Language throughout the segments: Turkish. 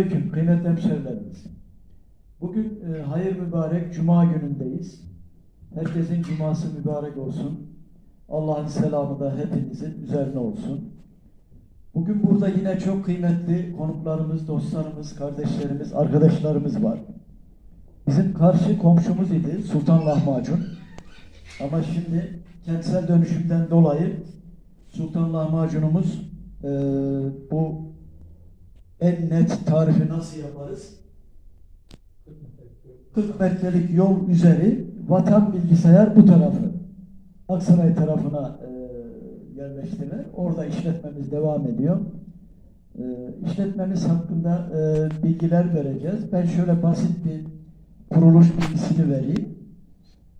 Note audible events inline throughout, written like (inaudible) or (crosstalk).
Selamun Aleyküm kıymetli hemşerilerimiz. Bugün e, hayır mübarek Cuma günündeyiz. Herkesin cuması mübarek olsun. Allah'ın selamı da hepinizin üzerine olsun. Bugün burada yine çok kıymetli konuklarımız, dostlarımız, kardeşlerimiz, arkadaşlarımız var. Bizim karşı komşumuz idi Sultan Lahmacun. Ama şimdi kentsel dönüşümden dolayı Sultan Lahmacunumuz e, bu en net tarifi nasıl yaparız? 40 metrelik yol üzeri vatan bilgisayar bu tarafı. Aksaray tarafına e, yerleştiler. Orada işletmemiz devam ediyor. E, işletmemiz hakkında e, bilgiler vereceğiz. Ben şöyle basit bir kuruluş bilgisini vereyim.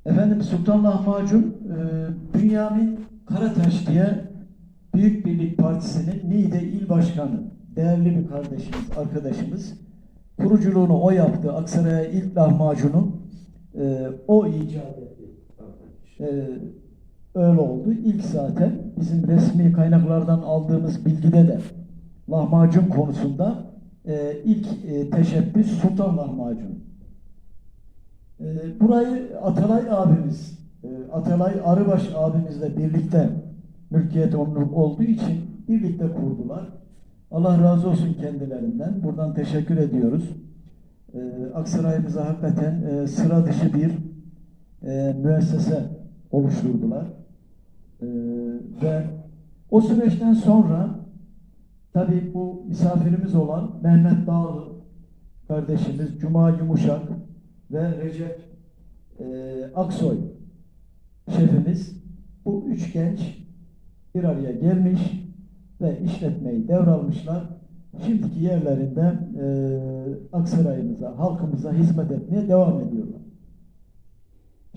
Efendim Sultan Lahmacun e, Bünyamin Karataş diye Büyük Birlik Partisi'nin Niğde İl Başkanı, değerli bir kardeşimiz, arkadaşımız. Kuruculuğunu o yaptı. Aksaray'a ilk lahmacunu e, o icat etti. E, öyle oldu. İlk zaten bizim resmi kaynaklardan aldığımız bilgide de lahmacun konusunda e, ilk e, teşebbüs Sultan Lahmacun. E, burayı Atalay abimiz, e, Atalay Arıbaş abimizle birlikte mülkiyet onun olduğu için birlikte kurdular. Allah razı olsun kendilerinden. Buradan teşekkür ediyoruz. E, Aksaray'ımıza hakikaten e, sıra dışı bir e, müessese oluşturdular. E, ve o süreçten sonra tabii bu misafirimiz olan Mehmet Dağlı kardeşimiz, Cuma Yumuşak ve Recep e, Aksoy şefimiz bu üç genç bir araya gelmiş ve işletmeyi devralmışlar. Şimdiki yerlerinde e, Aksaray'ımıza, halkımıza hizmet etmeye devam ediyorlar.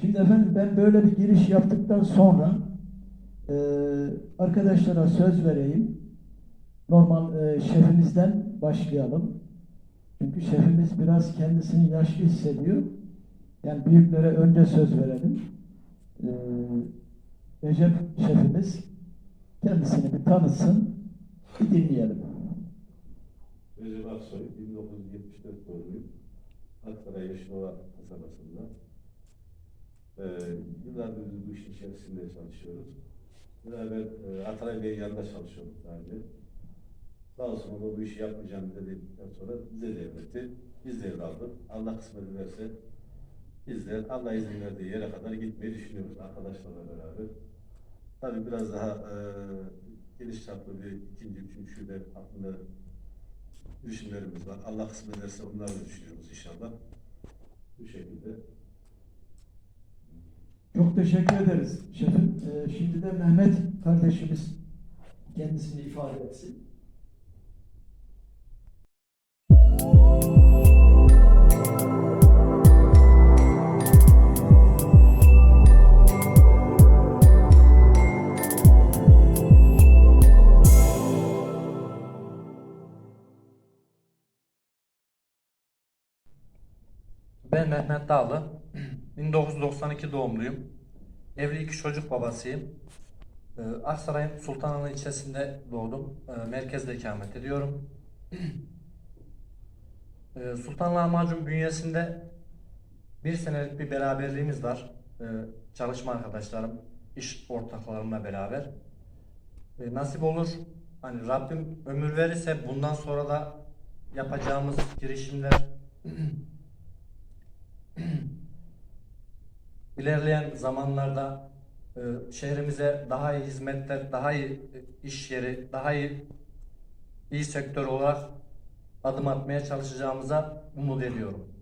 Şimdi efendim ben böyle bir giriş yaptıktan sonra e, arkadaşlara söz vereyim. Normal e, şefimizden başlayalım. Çünkü şefimiz biraz kendisini yaşlı hissediyor. Yani büyüklere önce söz verelim. E, Recep şefimiz kendisini bir tanıtsın, bir dinleyelim. Recep Aksoy, 1974 doğumluyum. Aksaray Yaşınova kasabasında. Ee, yıllardır bu işin içerisinde çalışıyoruz. Beraber e, Ataray Bey'in yanında çalışıyorduk daha önce. Daha sonra da bu işi yapmayacağım dedikten sonra bize devretti. Biz devraldık. Allah kısmet ederse biz de Allah izin verdiği yere kadar gitmeyi düşünüyoruz arkadaşlarla beraber. Tabii biraz daha e, geniş çaplı bir ikinci, üçüncü şube hakkında girişimlerimiz var. Allah kısmet ederse onları düşünüyoruz inşallah. Bu şekilde. Çok teşekkür ederiz şefim. Ee, şimdi de Mehmet kardeşimiz kendisini ifade etsin. Ben Mehmet Dağlı. (clears throat) 1992 doğumluyum. Evli iki çocuk babasıyım. Ee, Aksaray'ın Sultanahmet ilçesinde doğdum. Ee, Merkezde ikamet ediyorum. (clears throat) Ee, Sultan Lahmacun bünyesinde bir senelik bir beraberliğimiz var. Çalışma arkadaşlarım, iş ortaklarımla beraber. Nasip olur, hani Rabbim ömür verirse bundan sonra da yapacağımız girişimler (clears throat) (clears throat) ilerleyen zamanlarda e, şehrimize daha iyi hizmetler, daha iyi e, iş yeri, daha iyi iyi sektör olarak adım atmaya çalışacağımıza umut ediyorum.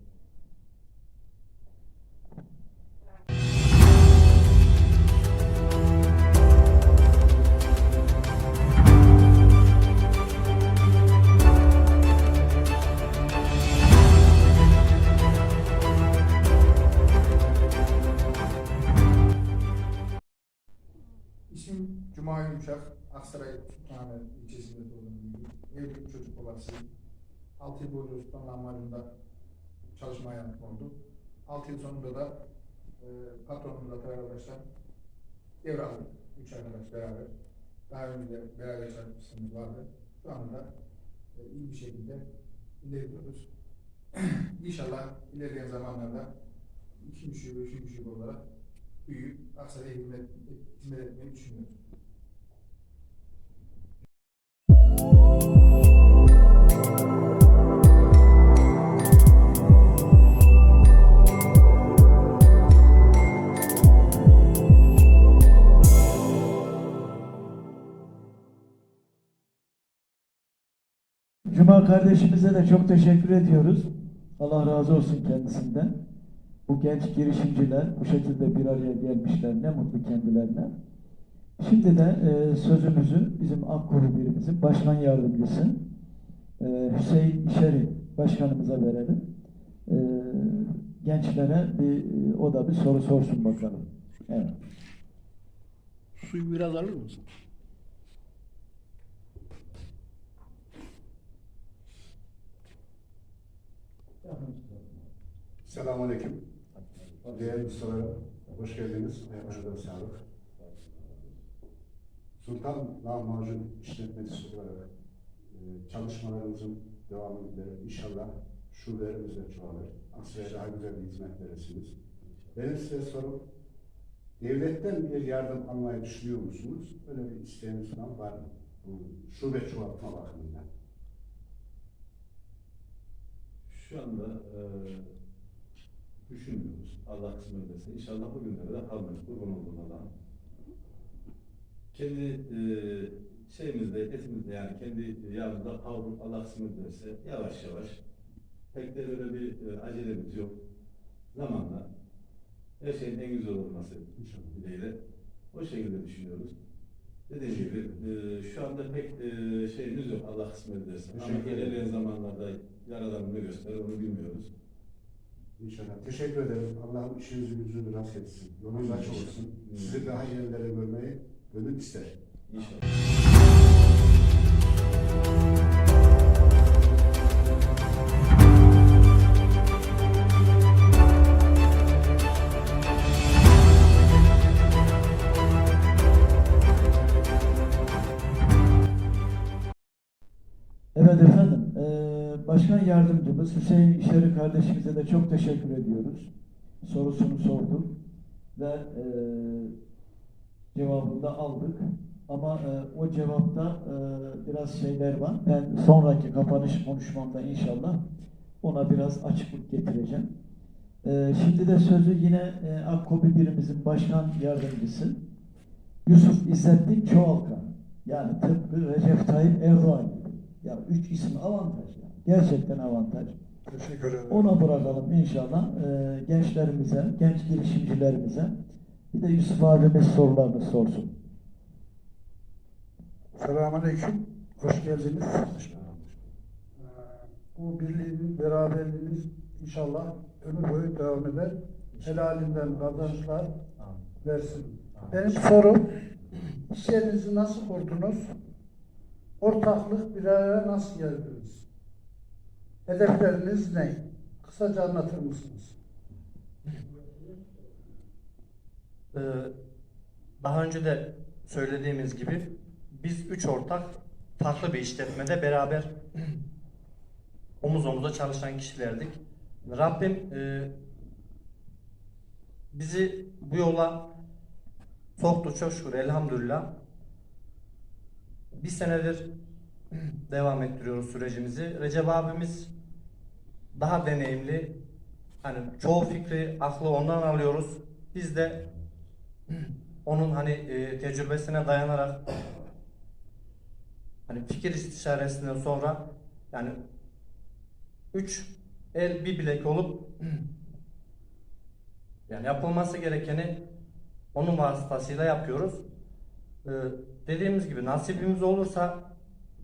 İsmim Cuma Yumuşak, Aksaray Sultanahmet ilçesinde doğdum. Evli bir çocuk babasıyım. 6 yıl boyunca Sultan Lahmacun'da çalışma hayatım oldu. 6 yıl sonunda da e, patronumla beraber devraldık. Üç arkadaş beraber. Daha önce de beraber çalışmışlığımız vardı. Şu anda e, iyi bir şekilde ilerliyoruz. (clears throat) İnşallah ilerleyen zamanlarda ikinci şube, üçüncü şube olarak hizmet, hizmet etmeyi düşünüyoruz. Cuma kardeşimize de çok teşekkür ediyoruz. Allah razı olsun kendisinden. Bu genç girişimciler bu şekilde bir araya gelmişler. Ne mutlu kendilerine. Şimdi de e, sözümüzü bizim Akkuru birimizin başkan yardımcısı e, Hüseyin İşeri başkanımıza verelim. E, gençlere bir o da bir soru sorsun bakalım. Evet. Suyu biraz alır mısın? Selamünaleyküm. Değerli ustalarım, hoş geldiniz. Ayaklarınıza sağlık. Sultan Lahmacun işletmecisi olarak e, çalışmalarımızın devamında inşallah şubelerimiz de çoğalır. Aksaray'a daha güzel bir hizmet verirsiniz. Benim size sorum, devletten bir yardım almayı düşünüyor musunuz? Öyle bir isteğiniz falan var mı? Bu şube çoğaltma bakımından. Şu anda e, düşünmüyoruz. Allah kısmet ederse. İnşallah bugünlere de kalmayız. Kurban olduğum Allah'ım. Kendi e, şeyimizde, etimizde yani kendi yağımızda kavrulup Allah kısmet ederse yavaş yavaş pek de öyle bir e, acelemiz yok. Zamanla her şeyin en güzel olması İnşallah. dileğiyle o şekilde düşünüyoruz. Dediğim gibi e, şu anda pek e, şeyimiz yok Allah kısmet ederse. Ama ilerleyen zamanlarda Yaradan ne gösterir onu bilmiyoruz. İnşallah. Teşekkür ederim. Allah'ım işinizi gücünüzü rast etsin. Yolunuz açık olsun. Sizi daha yerlere görmeyi gönül ister. İnşallah. Yardımcımız Hüseyin İşeri kardeşimize de çok teşekkür ediyoruz. Sorusunu sorduk ve eee cevabını da aldık. Ama eee, o cevapta eee, biraz şeyler var. Ben sonraki kapanış konuşmamda inşallah ona biraz açıklık getireceğim. Eee, şimdi de sözü yine eee, Akkobi birimizin başkan yardımcısı Yusuf İzzettin Çoğalkan. Yani tıpkı Recep Tayyip Erdoğan. Ya üç isim avantaj ya. Gerçekten avantaj. Teşekkür ederim. Ona bırakalım inşallah e, gençlerimize, genç girişimcilerimize. Bir de Yusuf abimiz sorularını sorsun. Selamünaleyküm. Hoş geldiniz. Ee, Bu birliğiniz, beraberliğiniz inşallah ömür boyu devam eder. Helalinden kazançlar versin. Benim sorum, iş yerinizi nasıl kurdunuz? Ortaklık bir araya nasıl geldiniz? Hedefleriniz ne? Kısaca anlatır mısınız? Ee, daha önce de söylediğimiz gibi biz üç ortak farklı bir işletmede beraber omuz omuza çalışan kişilerdik. Rabbim e, bizi bu yola soktu çok şükür elhamdülillah. Bir senedir devam ettiriyoruz sürecimizi. Recep abimiz daha deneyimli. Hani çoğu fikri, aklı ondan alıyoruz. Biz de onun hani e, tecrübesine dayanarak hani fikir istişaresinden sonra yani üç el bir bilek olup yani yapılması gerekeni onun vasıtasıyla yapıyoruz. Ee, dediğimiz gibi nasibimiz olursa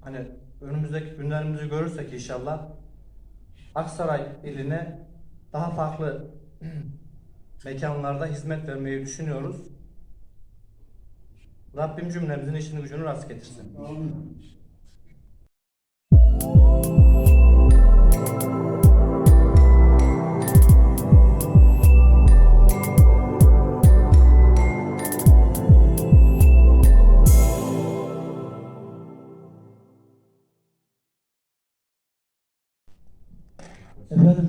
hani önümüzdeki günlerimizi görürsek inşallah Aksaray iline daha farklı (clears throat) mekanlarda hizmet vermeyi düşünüyoruz. Rabbim cümlemizin işini gücünü rast getirsin. Efendim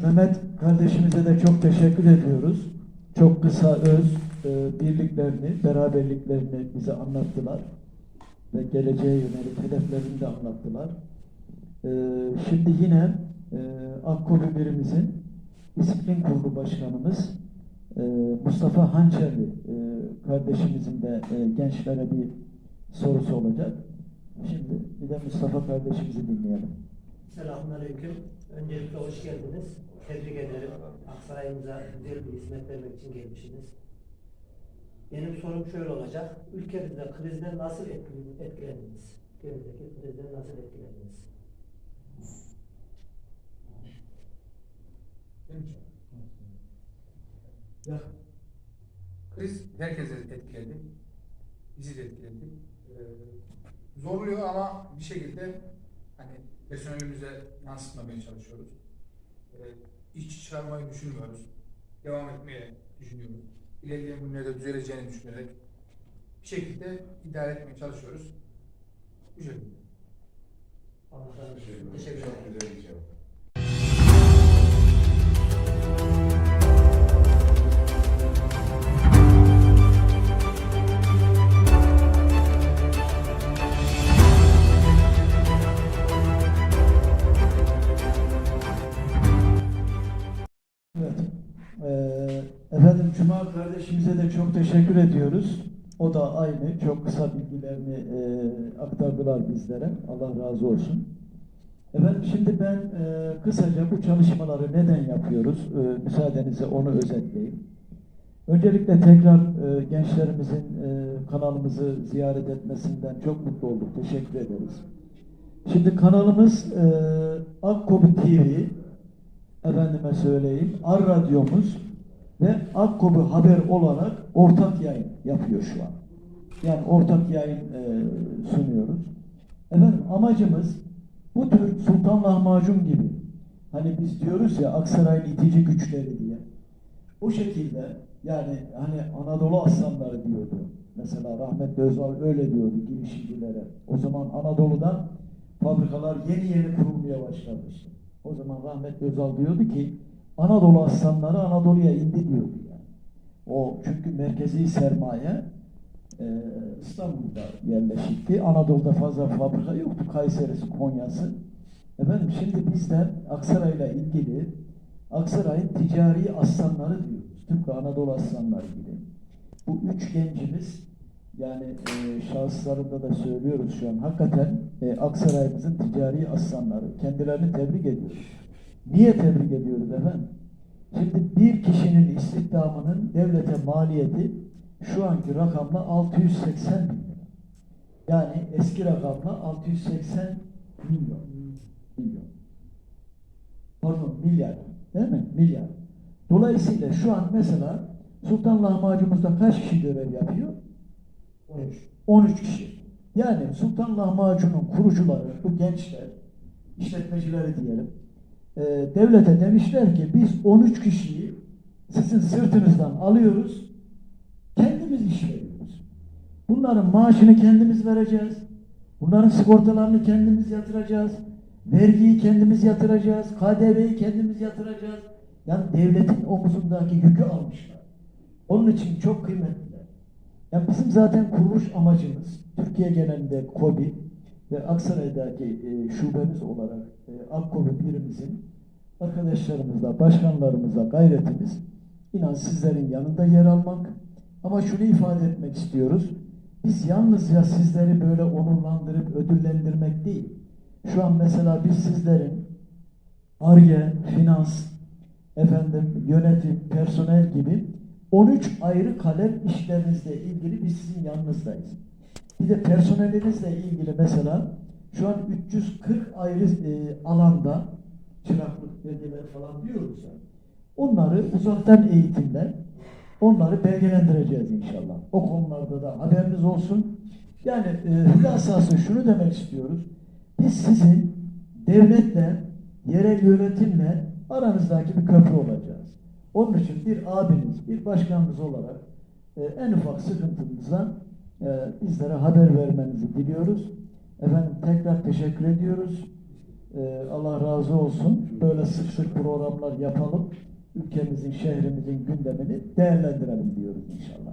Mehmet kardeşimize de çok teşekkür ediyoruz. Çok kısa öz e, birliklerini, beraberliklerini bize anlattılar. Ve geleceğe yönelik hedeflerini de anlattılar. E, şimdi yine e, Akkobi birimizin disiplin kurulu başkanımız e, Mustafa Hançerli e, kardeşimizin de e, gençlere bir sorusu olacak. Şimdi bir de Mustafa kardeşimizi dinleyelim. Selamünaleyküm. Öncelikle hoş geldiniz. Tebrik ederim. Aksaray'ımıza güzel bir hizmet vermek için gelmişsiniz. Benim sorum şöyle olacak. Ülkemizde krizden nasıl etkilendiniz? Ülkemizdeki krizden nasıl etkilendiniz? Ya. Kriz herkese etkiledi. Bizi de etkiledi. Ee, zorluyor ama bir şekilde hani personelimize yansıtmamaya çalışıyoruz. Ee, iş çıkarmayı düşünmüyoruz. Devam etmeye düşünüyoruz. İlerleyen günlerde düzeleceğini düşünerek bir şekilde idare etmeye çalışıyoruz. Bu şekilde. Razı olsun. Teşekkür Teşekkür ederim. Efendim Cuma kardeşimize de çok teşekkür ediyoruz. O da aynı çok kısa bilgilerini e, aktardılar bizlere. Allah razı olsun. Efendim şimdi ben e, kısaca bu çalışmaları neden yapıyoruz? E, müsaadenizle onu özetleyeyim. Öncelikle tekrar e, gençlerimizin e, kanalımızı ziyaret etmesinden çok mutlu olduk. Teşekkür ederiz. Şimdi kanalımız e, Akkobi TV, efendime söyleyeyim, Ar Radyomuz ve Akkobi Haber olarak ortak yayın yapıyor şu an. Yani ortak yayın e, sunuyoruz. Efendim amacımız bu tür Sultan Lahmacun gibi hani biz diyoruz ya Aksaray'ın itici güçleri diye. O şekilde yani hani Anadolu aslanları diyordu. Mesela rahmetli Özal öyle diyordu girişimcilere. O zaman Anadolu'dan fabrikalar yeni yeni kurulmaya başlamıştı. O zaman rahmetli Özal diyordu ki Anadolu aslanları Anadolu'ya indi diyordu yani. O çünkü merkezi sermaye e, İstanbul'da yerleşikti. Anadolu'da fazla fabrika yoktu. Kayseri'si, Konya'sı. Efendim şimdi bizler Aksaray'la ilgili Aksaray'ın ticari aslanları diyoruz. Tıpkı Anadolu aslanları gibi. Bu üç gencimiz yani e, şahıslarında da söylüyoruz şu an. Hakikaten e, Aksaray'ımızın ticari aslanları. Kendilerini tebrik ediyoruz. Niye tebrik ediyoruz efendim? Şimdi bir kişinin istihdamının devlete maliyeti şu anki rakamla 680 bin lira. Yani eski rakamla 680 milyon. Milyon. Pardon milyar. Değil mi? Milyar. Dolayısıyla şu an mesela Sultan Lahmacun'umuzda kaç kişi görev yapıyor? 13. 13 kişi. Yani Sultan Lahmacun'un kurucuları, bu gençler, işletmecileri diyelim, e, devlete demişler ki biz 13 kişiyi sizin sırtınızdan alıyoruz, kendimiz iş veriyoruz. Bunların maaşını kendimiz vereceğiz. Bunların sigortalarını kendimiz yatıracağız. Vergiyi kendimiz yatıracağız. KDV'yi kendimiz yatıracağız. Yani devletin omuzundaki yükü almışlar. Onun için çok kıymetliler. Yani bizim zaten kuruluş amacımız Türkiye genelinde KOBİ ve Aksaray'daki e, şubemiz olarak e, Akkobi birimizin arkadaşlarımızla, başkanlarımızla gayretimiz inan sizlerin yanında yer almak ama şunu ifade etmek istiyoruz. Biz yalnızca sizleri böyle onurlandırıp ödüllendirmek değil. Şu an mesela biz sizlerin ARGE, finans, efendim yönetim, personel gibi 13 ayrı kalem işlerinizle ilgili biz sizin yanınızdayız. Bir de personelinizle ilgili mesela şu an 340 ayrı e, alanda çıraklık belgeler falan diyoruz ya. Onları uzaktan eğitimle onları belgelendireceğiz inşallah. O konularda da haberiniz olsun. Yani e, hülasası şunu demek istiyoruz. Biz sizin devletle, yerel yönetimle aranızdaki bir köprü olacağız. Onun için bir abiniz, bir başkanımız olarak e, en ufak sıkıntımızda e, bizlere haber vermenizi diliyoruz. Efendim tekrar teşekkür ediyoruz. Ee, Allah razı olsun. Böyle sık sık programlar yapalım. Ülkemizin, şehrimizin gündemini değerlendirelim diyoruz inşallah.